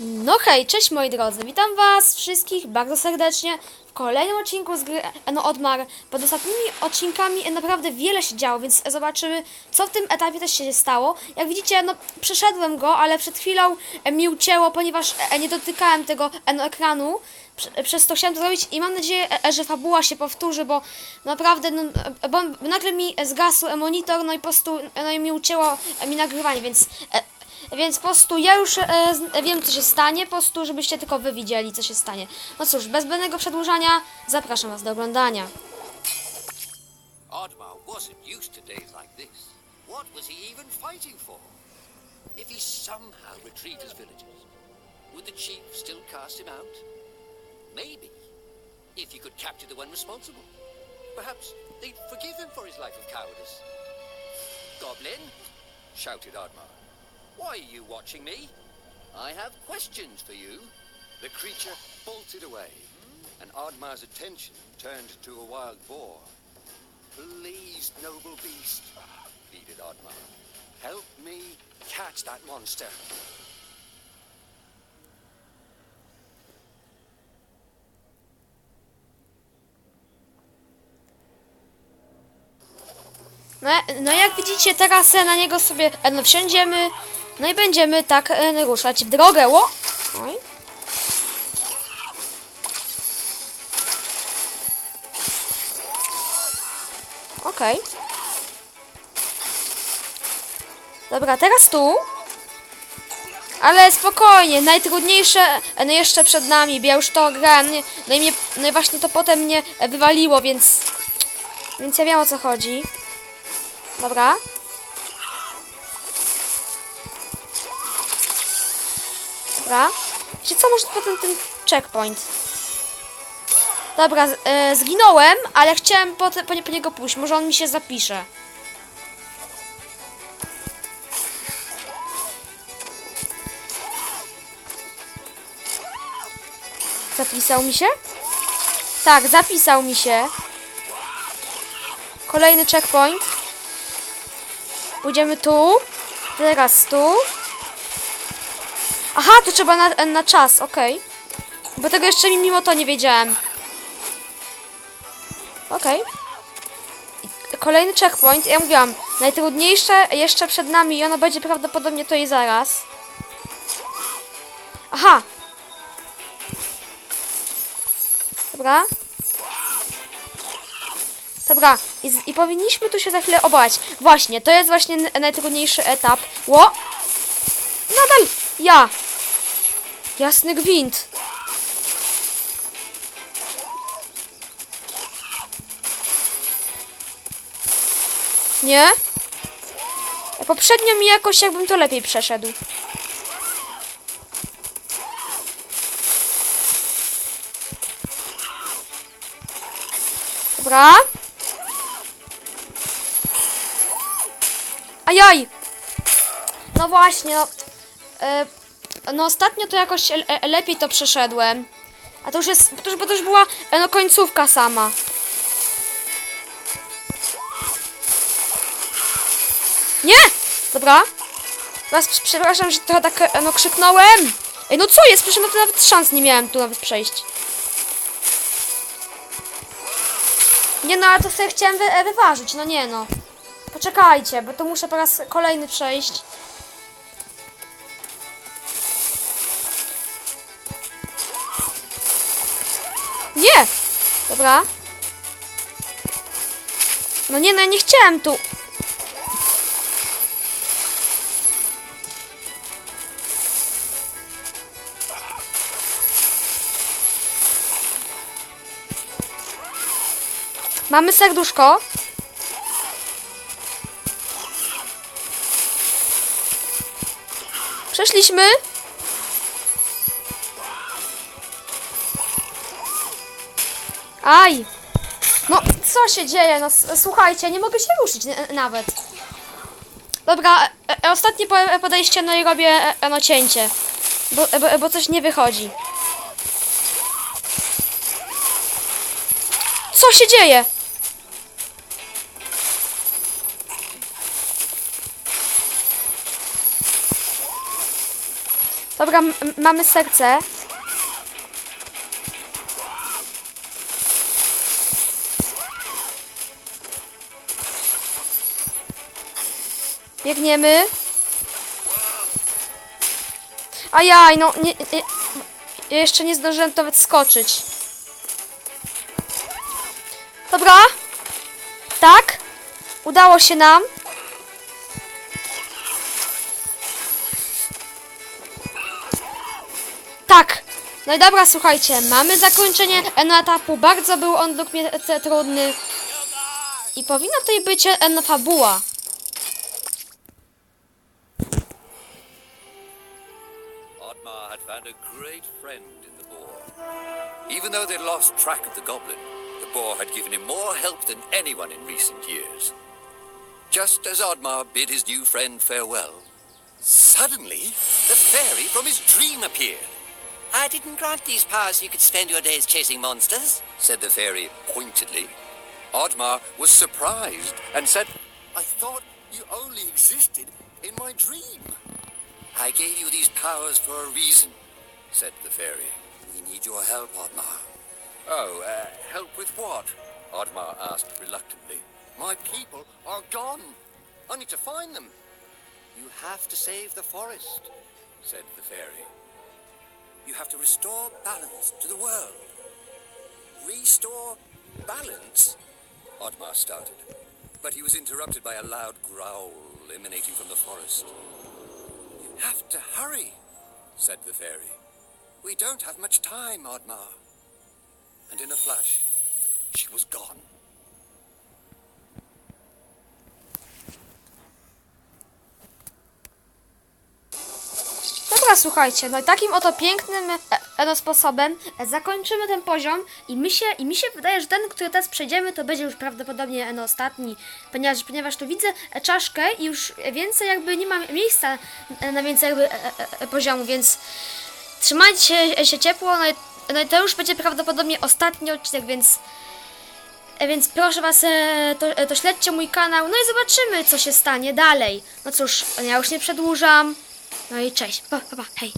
No hej, cześć moi drodzy, witam was wszystkich bardzo serdecznie w kolejnym odcinku z gry No Odmar. Pod ostatnimi odcinkami naprawdę wiele się działo, więc zobaczymy co w tym etapie też się stało. Jak widzicie, no przeszedłem go, ale przed chwilą e, mi ucięło, ponieważ e, nie dotykałem tego e, no, ekranu. Prze- Przez to chciałem to zrobić i mam nadzieję, e, że fabuła się powtórzy, bo naprawdę, no, e, bo nagle mi zgasł e, monitor, no i po prostu, e, no i mi ucięło e, mi nagrywanie, więc e, więc po prostu ja już e, wiem, co się stanie, po prostu, żebyście tylko wy widzieli, co się stanie. No cóż, bez zbędnego przedłużania, zapraszam was do oglądania. Oddmar wasn't used to days like this. What was he even fighting for? If he somehow retrieved his villagers, would the chief still cast him out? Maybe. If he could capture the one responsible. Perhaps they'd forgive him for his life of cowardice. Goblin, shouted. Why are you watching me? I have questions for you. The creature bolted away, and Oddmar's attention turned to a wild boar. Please, noble beast, pleaded Oddmar. Help me catch that monster. No, no jak widzicie, teraz na niego sobie no, wsiądziemy, no i będziemy tak e, ruszać w drogę. Ło! Oj. Okej. Dobra, teraz tu. Ale spokojnie, najtrudniejsze e, no jeszcze przed nami, bo ja już to grałem, no i, mnie, no i właśnie to potem mnie e, wywaliło, więc... Więc ja wiem o co chodzi. Dobra. Dobra. Wiecie co, może potem ten checkpoint. Dobra, e, zginąłem, ale chciałem po, te, po, nie- po niego pójść. Może on mi się zapisze. Zapisał mi się? Tak, zapisał mi się. Kolejny checkpoint. Pójdziemy tu. Teraz tu. Aha, to trzeba na, na czas, okej. Bo tego jeszcze mi mimo to nie wiedziałem. Okej. I Kolejny checkpoint. Ja mówiłam, najtrudniejsze jeszcze przed nami i ono będzie prawdopodobnie to i zaraz. Aha. Dobra. Dobra, i, i powinniśmy tu się za chwilę obawiać. Właśnie, to jest właśnie najtrudniejszy etap. Ło! Nadal ja! Jasny gwint. Nie? Poprzednio mi jakoś jakbym to lepiej przeszedł. Dobra. Ajaj! No właśnie, no. E, no ostatnio to jakoś e, e, lepiej to przeszedłem. A to już jest, bo to już była e, no końcówka sama. Nie! Dobra. Teraz przepraszam, że trochę tak e, no krzyknąłem. Ej, no co jest? Przecież nawet szans nie miałem tu nawet przejść. Nie no, ale to sobie chciałem wy, e, wyważyć, no nie no. Poczekajcie, bo to muszę po raz kolejny przejść. Nie! Dobra. No nie, no nie chciałem tu. Mamy serduszko. Przeszliśmy. Aj! No, co się dzieje? No, słuchajcie, nie mogę się ruszyć nawet. Dobra, e, e, ostatnie po- podejście, no i robię e, no cięcie. Bo, bo, bo coś nie wychodzi. Co się dzieje? Dobra, mamy serce. Biegniemy. Ajaj, no nie, nie, ja jeszcze nie zdążyłem nawet skoczyć. Dobra. Tak. Udało się nam. Tak. No i dobra, słuchajcie, mamy zakończenie etapu. Bardzo był on według mnie trudny. I powinna tutaj być fabuła. Found a great friend in the boar. Even though they'd lost track of the goblin, the boar had given him more help than anyone in recent years. Just as Oddmar bid his new friend farewell, suddenly the fairy from his dream appeared. I didn't grant these powers so you could spend your days chasing monsters, said the fairy pointedly. Oddmar was surprised and said, I thought you only existed in my dream. I gave you these powers for a reason, said the fairy. We need your help, Oddmar. Oh, uh, help with what? Oddmar asked reluctantly. My people are gone. I need to find them. You have to save the forest, said the fairy. You have to restore balance to the world. Restore balance? Oddmar started, but he was interrupted by a loud growl emanating from the forest. You have to hurry, said the fairy. We don't have much time, Oddmar. And in a flash, she was gone. Dobra, słuchajcie, no i takim oto pięknym e, eno sposobem e, zakończymy ten poziom i mi się, i mi się wydaje, że ten, który teraz przejdziemy, to będzie już prawdopodobnie eno ostatni, ponieważ, ponieważ tu widzę e, czaszkę i już więcej jakby nie ma miejsca e, na więcej jakby e, e, e, poziomu, więc trzymajcie się, się ciepło, no i, no i to już będzie prawdopodobnie ostatni odcinek, więc E, Więc proszę Was, e, to, e, to śledźcie mój kanał, no i zobaczymy, co się stanie dalej. No cóż, ja już nie przedłużam. No i cześć. Pa, pa, pa, hej.